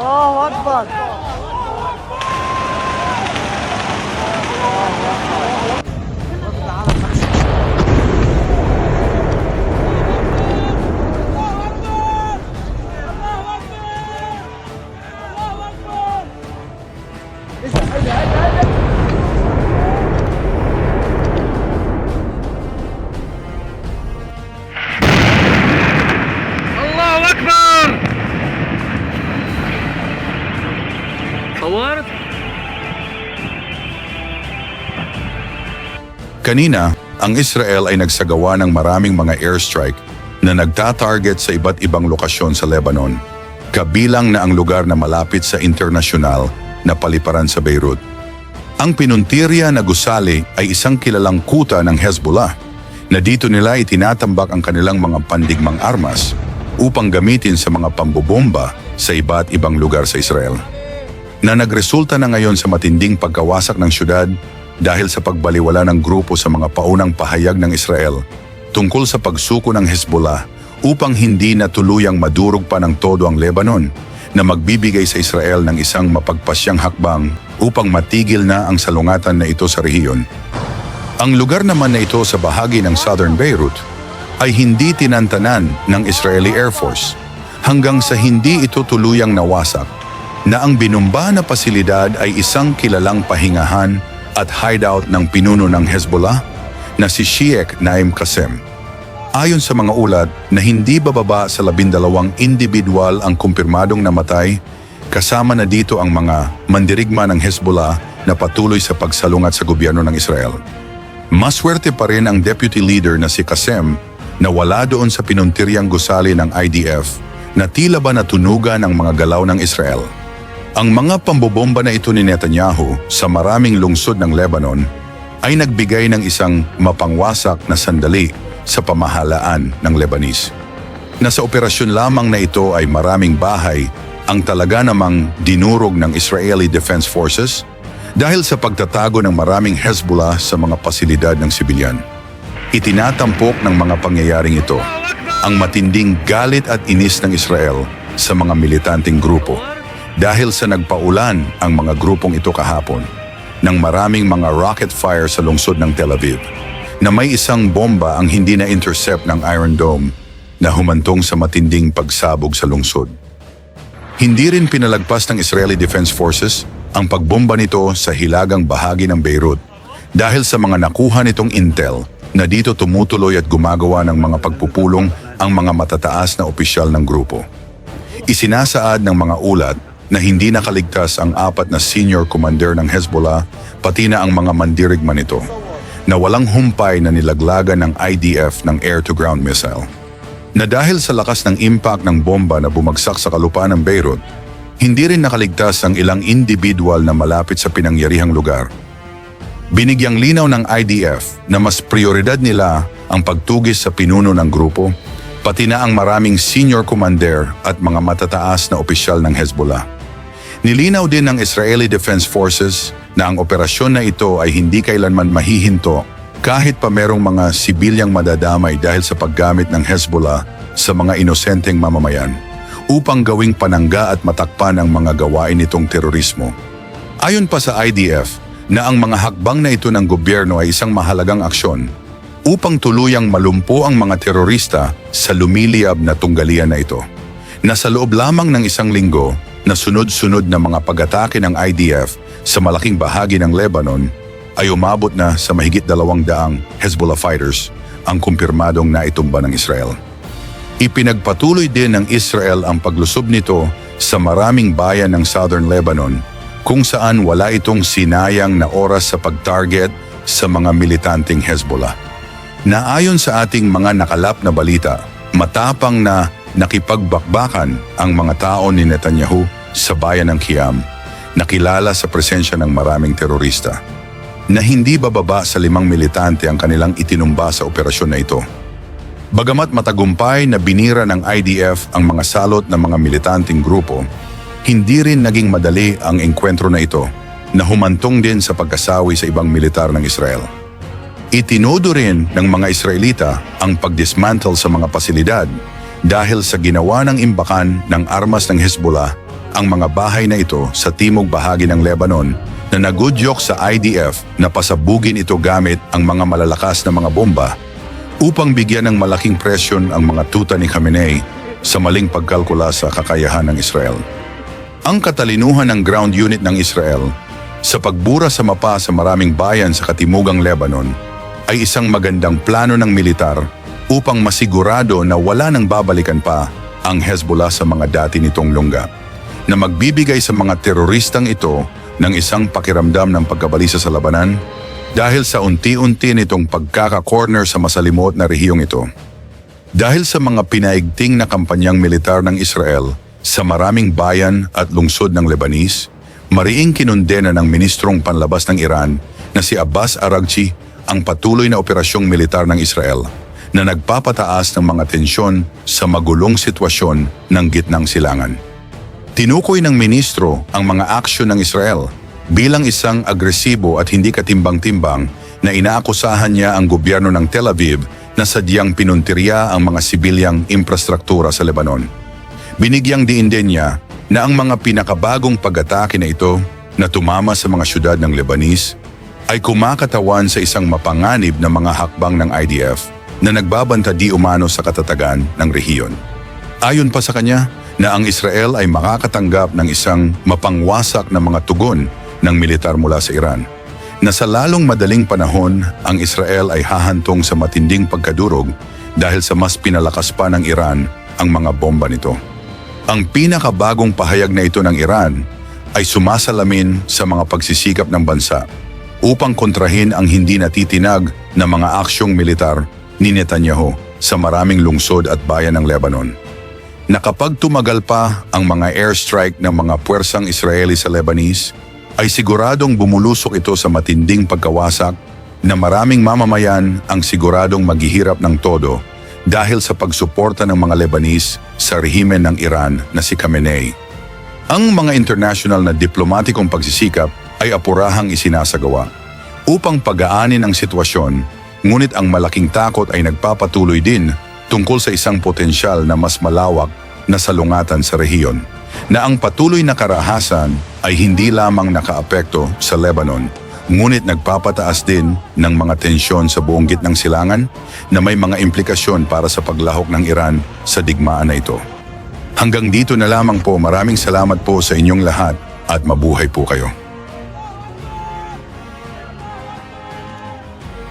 আল্লাহু আকবার Award? Kanina, ang Israel ay nagsagawa ng maraming mga airstrike na nagtatarget sa iba't ibang lokasyon sa Lebanon, kabilang na ang lugar na malapit sa internasyonal na paliparan sa Beirut. Ang pinuntirya na gusali ay isang kilalang kuta ng Hezbollah na dito nila itinatambak ang kanilang mga pandigmang armas upang gamitin sa mga pambobomba sa iba't ibang lugar sa Israel na nagresulta na ngayon sa matinding pagkawasak ng syudad dahil sa pagbaliwala ng grupo sa mga paunang pahayag ng Israel tungkol sa pagsuko ng Hezbollah upang hindi na tuluyang madurog pa ng todo ang Lebanon na magbibigay sa Israel ng isang mapagpasyang hakbang upang matigil na ang salungatan na ito sa rehiyon. Ang lugar naman na ito sa bahagi ng southern Beirut ay hindi tinantanan ng Israeli Air Force hanggang sa hindi ito tuluyang nawasak na ang binumba na pasilidad ay isang kilalang pahingahan at hideout ng pinuno ng Hezbollah na si Sheikh Naim Qasem. Ayon sa mga ulat na hindi bababa sa labindalawang individual ang kumpirmadong namatay, kasama na dito ang mga mandirigma ng Hezbollah na patuloy sa pagsalungat sa gobyerno ng Israel. Maswerte pa rin ang deputy leader na si Qasem na wala doon sa pinuntiryang gusali ng IDF na tila ba natunugan ng mga galaw ng Israel. Ang mga pambobomba na ito ni Netanyahu sa maraming lungsod ng Lebanon ay nagbigay ng isang mapangwasak na sandali sa pamahalaan ng Lebanese. Na sa operasyon lamang na ito ay maraming bahay ang talaga namang dinurog ng Israeli Defense Forces dahil sa pagtatago ng maraming Hezbollah sa mga pasilidad ng sibilyan. Itinatampok ng mga pangyayaring ito ang matinding galit at inis ng Israel sa mga militanteng grupo dahil sa nagpaulan ang mga grupong ito kahapon ng maraming mga rocket fire sa lungsod ng Tel Aviv na may isang bomba ang hindi na-intercept ng Iron Dome na humantong sa matinding pagsabog sa lungsod. Hindi rin pinalagpas ng Israeli Defense Forces ang pagbomba nito sa hilagang bahagi ng Beirut dahil sa mga nakuha nitong intel na dito tumutuloy at gumagawa ng mga pagpupulong ang mga matataas na opisyal ng grupo. Isinasaad ng mga ulat na hindi nakaligtas ang apat na senior commander ng Hezbollah pati na ang mga mandirigma nito na walang humpay na nilaglagan ng IDF ng air-to-ground missile. Na dahil sa lakas ng impact ng bomba na bumagsak sa kalupaan ng Beirut, hindi rin nakaligtas ang ilang individual na malapit sa pinangyarihang lugar. Binigyang linaw ng IDF na mas prioridad nila ang pagtugis sa pinuno ng grupo, pati na ang maraming senior commander at mga matataas na opisyal ng Hezbollah. Nilinaw din ng Israeli Defense Forces na ang operasyon na ito ay hindi kailanman mahihinto kahit pa merong mga sibilyang madadamay dahil sa paggamit ng Hezbollah sa mga inosenteng mamamayan upang gawing panangga at matakpan ang mga gawain nitong terorismo. Ayon pa sa IDF na ang mga hakbang na ito ng gobyerno ay isang mahalagang aksyon upang tuluyang malumpo ang mga terorista sa lumiliyab na tunggalian na ito. Na sa loob lamang ng isang linggo na sunod-sunod na mga pag-atake ng IDF sa malaking bahagi ng Lebanon ay umabot na sa mahigit dalawang daang Hezbollah fighters ang kumpirmadong naitumba ng Israel. Ipinagpatuloy din ng Israel ang paglusob nito sa maraming bayan ng Southern Lebanon kung saan wala itong sinayang na oras sa pag-target sa mga militanteng Hezbollah. Na ayon sa ating mga nakalap na balita, matapang na nakipagbakbakan ang mga tao ni Netanyahu sa bayan ng Kiam, nakilala sa presensya ng maraming terorista, na hindi bababa sa limang militante ang kanilang itinumba sa operasyon na ito. Bagamat matagumpay na binira ng IDF ang mga salot ng mga militanteng grupo, hindi rin naging madali ang engkwentro na ito na humantong din sa pagkasawi sa ibang militar ng Israel. Itinodo rin ng mga Israelita ang pagdismantle sa mga pasilidad dahil sa ginawa ng imbakan ng armas ng Hezbollah ang mga bahay na ito sa timog bahagi ng Lebanon na nagudyok sa IDF na pasabugin ito gamit ang mga malalakas na mga bomba upang bigyan ng malaking presyon ang mga tuta ni Khamenei sa maling pagkalkula sa kakayahan ng Israel. Ang katalinuhan ng ground unit ng Israel sa pagbura sa mapa sa maraming bayan sa katimugang Lebanon ay isang magandang plano ng militar upang masigurado na wala nang babalikan pa ang Hezbollah sa mga dati nitong lungga na magbibigay sa mga teroristang ito ng isang pakiramdam ng pagkabalisa sa labanan dahil sa unti-unti nitong pagkaka-corner sa masalimuot na rehiyong ito. Dahil sa mga pinaigting na kampanyang militar ng Israel sa maraming bayan at lungsod ng Lebanese, mariing kinundena ng Ministrong Panlabas ng Iran na si Abbas Araghchi ang patuloy na operasyong militar ng Israel na nagpapataas ng mga tensyon sa magulong sitwasyon ng gitnang silangan. Tinukoy ng ministro ang mga aksyon ng Israel bilang isang agresibo at hindi katimbang-timbang na inaakusahan niya ang gobyerno ng Tel Aviv na sadyang pinuntirya ang mga sibilyang infrastruktura sa Lebanon. Binigyang diin din niya na ang mga pinakabagong pag-atake na ito na tumama sa mga syudad ng Lebanese ay kumakatawan sa isang mapanganib na mga hakbang ng IDF na nagbabanta di umano sa katatagan ng rehiyon. Ayon pa sa kanya na ang Israel ay makakatanggap ng isang mapangwasak na mga tugon ng militar mula sa Iran na sa lalong madaling panahon ang Israel ay hahantong sa matinding pagkadurog dahil sa mas pinalakas pa ng Iran ang mga bomba nito. Ang pinakabagong pahayag na ito ng Iran ay sumasalamin sa mga pagsisikap ng bansa upang kontrahin ang hindi natitinag na mga aksyong militar ni Netanyahu sa maraming lungsod at bayan ng Lebanon. Na kapag tumagal pa ang mga airstrike ng mga puwersang Israeli sa Lebanese, ay siguradong bumulusok ito sa matinding pagkawasak na maraming mamamayan ang siguradong maghihirap ng todo dahil sa pagsuporta ng mga Lebanese sa rehimen ng Iran na si Khamenei. Ang mga international na diplomatikong pagsisikap ay apurahang isinasagawa upang pagaanin ang sitwasyon, ngunit ang malaking takot ay nagpapatuloy din tungkol sa isang potensyal na mas malawak na salungatan sa rehiyon na ang patuloy na karahasan ay hindi lamang nakaapekto sa Lebanon, ngunit nagpapataas din ng mga tensyon sa buong gitnang silangan na may mga implikasyon para sa paglahok ng Iran sa digmaan na ito. Hanggang dito na lamang po maraming salamat po sa inyong lahat at mabuhay po kayo.